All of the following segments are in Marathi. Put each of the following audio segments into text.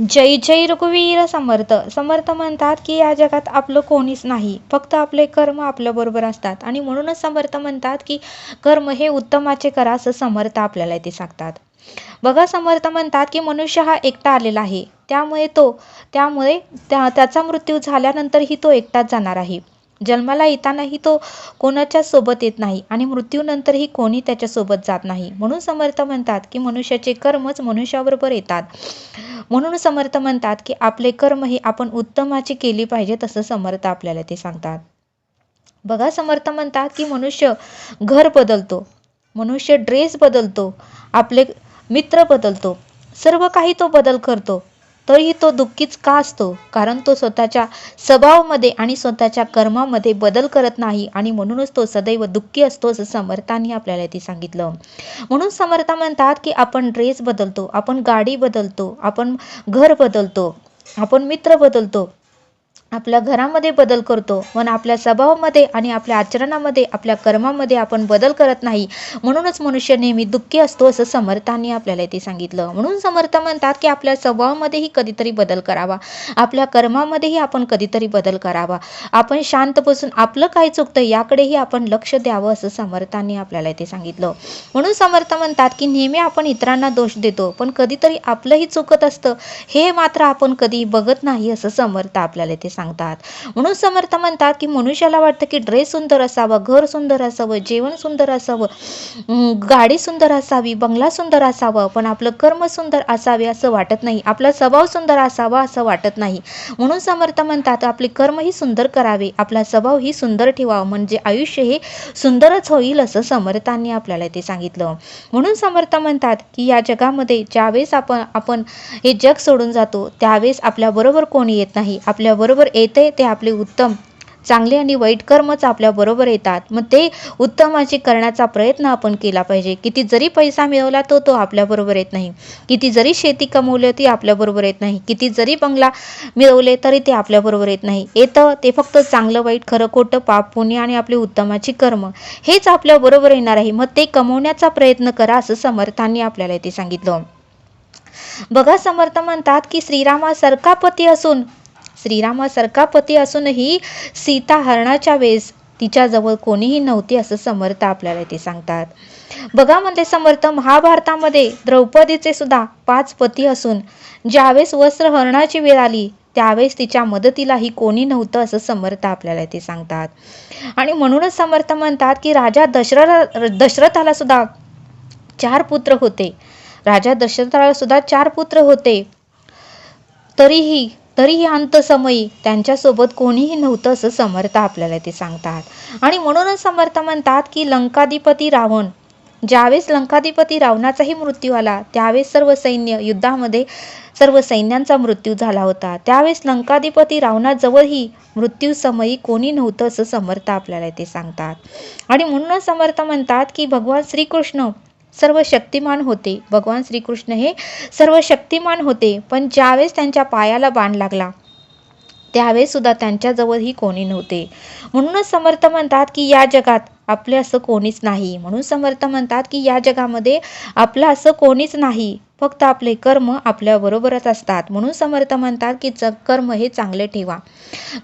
जय जय रघुवीर समर्थ. समर्थ म्हणतात की या जगात आपलं कोणीच नाही. फक्त आपले कर्म आपल्याबरोबर असतात. आणि म्हणूनच समर्थ म्हणतात की कर्म हे उत्तमाचे करा असं समर्थ आपल्याला ते सांगतात. बघा समर्थ म्हणतात की मनुष्य हा एकटा आलेला आहे. त्यामुळे तो त्यामुळे त्या त्याचा मृत्यू झाल्यानंतरही तो एकटाच जाणार आहे. जन्माला येतानाही तो कोणाच्या सोबत येत नाही आणि मृत्यूनंतरही कोणी त्याच्यासोबत जात नाही. म्हणून समर्थ म्हणतात की मनुष्याचे कर्मच मनुष्याबरोबर येतात. म्हणून समर्थ म्हणतात की आपले कर्म हे आपण उत्तमाची केली पाहिजे तसं समर्थ आपल्याला ते सांगतात. बघा समर्थ म्हणतात की मनुष्य घर बदलतो. मनुष्य ड्रेस बदलतो. आपले मित्र बदलतो. सर्व काही तो बदल करतो. तरीही तो दुःखीच का असतो? कारण तो स्वतःच्या स्वभावामध्ये आणि स्वतःच्या कर्मामध्ये बदल करत नाही आणि म्हणूनच तो सदैव दुःखी असतो असं समर्थांनी आपल्याला ते सांगितलं. म्हणून समर्थ म्हणतात की आपण ड्रेस बदलतो आपण गाडी बदलतो आपण घर बदलतो आपण मित्र बदलतो आपल्या घरामध्ये बदल करतो. पण आपल्या स्वभावामध्ये आणि आपल्या आचरणामध्ये आपल्या कर्मामध्ये आपण बदल करत नाही. म्हणूनच मनुष्य नेहमी दुःखी असतो असं समर्थांनी आपल्याला ते सांगितलं. म्हणून समर्थ म्हणतात की आपल्या स्वभावामध्येही कधीतरी बदल करावा. आपल्या कर्मामध्येही आपण कधीतरी बदल करावा. आपण शांत बसून आपलं काय चुकतं याकडेही आपण लक्ष द्यावं असं समर्थांनी आपल्याला ते सांगितलं. म्हणून समर्थ म्हणतात की नेहमी आपण इतरांना दोष देतो पण कधीतरी आपलंही चुकत असतं. हे मात्र आपण कधी बघत नाही असं समर्थ आपल्याला ते सांगतात. म्हणून समर्थ म्हणतात की मनुष्याला वाटतं की ड्रेस सुंदर असावा घर सुंदर असावं जेवण सुंदर असावं गाडी सुंदर असावी बंगला सुंदर असावा पण आपलं कर्म सुंदर असावे असं वाटत नाही. आपला स्वभाव सुंदर असावा असं वाटत नाही. म्हणून समर्थ म्हणतात आपले कर्मही सुंदर करावे आपला स्वभावही सुंदर ठेवावा म्हणजे आयुष्य हे सुंदरच होईल असं समर्थांनी आपल्याला ते सांगितलं. म्हणून समर्थ म्हणतात की या जगामध्ये ज्यावेळेस आपण आपण हे जग सोडून जातो त्यावेळेस आपल्याबरोबर कोणी येत नाही. आपल्याबरोबर येते ते आपले उत्तम. चांगले आणि वाईट कर्मच आपल्याबरोबर येतात. मग ते उत्तमाची करण्याचा प्रयत्न आपण केला पाहिजे. किती जरी पैसा मिळवला तो तो आपल्याबरोबर येत नाही. किती जरी शेती कमवली ती आपल्याबरोबर येत नाही. किती जरी बंगला मिळवले तरी ते आपल्याबरोबर येत नाही. येतं ते फक्त चांगलं वाईट खरं खोटं पाप पुण्य आणि आपली उत्तमाची कर्म. हेच आपल्याबरोबर येणार आहे. मग ते कमवण्याचा प्रयत्न करा असं समर्थांनी आपल्याला ते सांगितलं. बघा समर्थ म्हणतात की श्रीरामासारखा पती असून श्रीरामासारखा पती असूनही सीता हरणाच्या वेळेस तिच्याजवळ कोणीही नव्हती असं समर्थ आपल्याला ते सांगतात. बघा म्हणते समर्थ महाभारतामध्ये द्रौपदीचे सुद्धा पाच पती असून ज्यावेळेस वस्त्र हरणाची वेळ आली त्यावेळेस तिच्या मदतीलाही कोणी नव्हतं असं समर्थ आपल्याला ते सांगतात. आणि म्हणूनच समर्थ म्हणतात की राजा दशरथ दशरथाला सुद्धा चार पुत्र होते. राजा दशरथाला सुद्धा चार पुत्र होते. तरीही तरीही अंतसमयी त्यांच्यासोबत कोणीही नव्हतं असं समर्थ आपल्याला ते सांगतात. आणि म्हणूनच समर्थ म्हणतात की लंकाधिपती रावण ज्यावेळेस लंकाधिपती रावणाचाही मृत्यू आला त्यावेळेस सर्व सैन्य युद्धामध्ये सर्व सैन्यांचा मृत्यू झाला होता. त्यावेळेस लंकाधिपती रावणाजवळही मृत्यूसमयी कोणी नव्हतं असं समर्थ आपल्याला ते सांगतात. आणि म्हणूनच समर्थ म्हणतात की भगवान श्रीकृष्ण सर्व शक्तिमान होते. भगवान श्रीकृष्ण हे सर्व शक्तिमान होते पण ज्यावेळेस त्यांच्या पायाला बाण लागला त्यावेळेस सुद्धा त्यांच्याजवळही कोणी नव्हते. म्हणूनच समर्थ म्हणतात की या जगात आपले असं कोणीच नाही. म्हणून समर्थ म्हणतात की या जगामध्ये आपलं असं कोणीच नाही. फक्त आपले कर्म आपल्याबरोबरच असतात. म्हणून समर्थ म्हणतात की च कर्म हे चांगले ठेवा.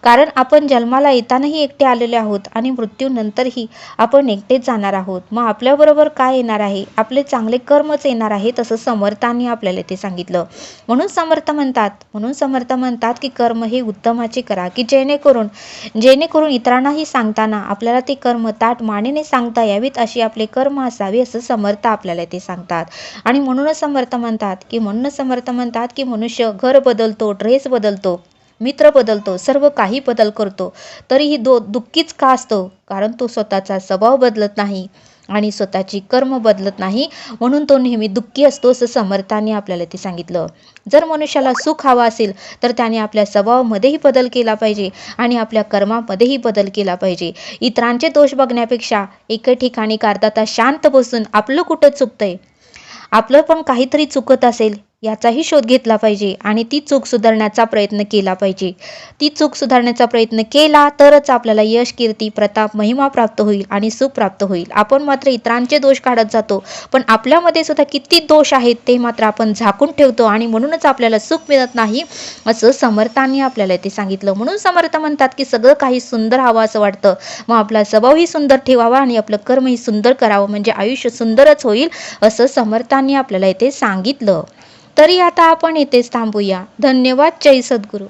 कारण आपण जन्माला येतानाही एकटे आलेले आहोत आणि मृत्यूनंतरही आपण एकटेच जाणार आहोत. मग आपल्याबरोबर काय येणार आहे? आपले चांगले कर्मच येणार आहे तसं समर्थांनी आपल्याला ते सांगितलं. म्हणून समर्थ म्हणतात. म्हणून समर्थ म्हणतात की कर्म हे उत्तमाचे करा की जेणेकरून जेणेकरून इतरांनाही सांगताना आपल्याला ते कर्म ताट मानेने सांगता यावीत अशी आपले कर्म असावे असं समर्थ आपल्याला ते सांगतात. आणि म्हणूनच समर्थ म्हणतात की म्हणणं समर्थ म्हणतात की मनुष्य घर बदलतो ड्रेस बदलतो मित्र बदलतो सर्व काही बदल करतो. तरीही दो दुःखीच का असतो? कारण तो स्वतःचा स्वभाव बदलत नाही आणि स्वतःची कर्म बदलत नाही. म्हणून तो नेहमी दुःखी असतो असं समर्थाने आपल्याला ते सांगितलं. जर मनुष्याला सुख हवा असेल तर त्याने आपल्या स्वभावामध्येही बदल केला पाहिजे आणि आपल्या कर्मामध्येही बदल केला पाहिजे. इतरांचे दोष बघण्यापेक्षा एके ठिकाणी अर्धा तास शांत बसून आपलं कुठं चुकतंय? आपलं पण काहीतरी चुकत असेल. याचाही शोध घेतला पाहिजे आणि ती चूक सुधारण्याचा प्रयत्न केला पाहिजे. ती चूक सुधारण्याचा प्रयत्न केला तरच आपल्याला यश कीर्ती प्रताप महिमा प्राप्त होईल आणि सुख प्राप्त होईल. आपण मात्र इतरांचे दोष काढत जातो पण आपल्यामध्ये सुद्धा किती दोष आहेत ते मात्र आपण झाकून ठेवतो आणि म्हणूनच आपल्याला सुख मिळत नाही असं समर्थांनी आपल्याला ते सांगितलं. म्हणून समर्थ म्हणतात की सगळं काही सुंदर हवं असं वाटतं. मग आपला स्वभावही सुंदर ठेवावा आणि आपलं कर्मही सुंदर करावं. म्हणजे आयुष्य सुंदरच होईल असं समर्थांनी आपल्याला इथे सांगितलं. तरी आता आपण इथेच थांबूया. धन्यवाद. जय सद्गुरू.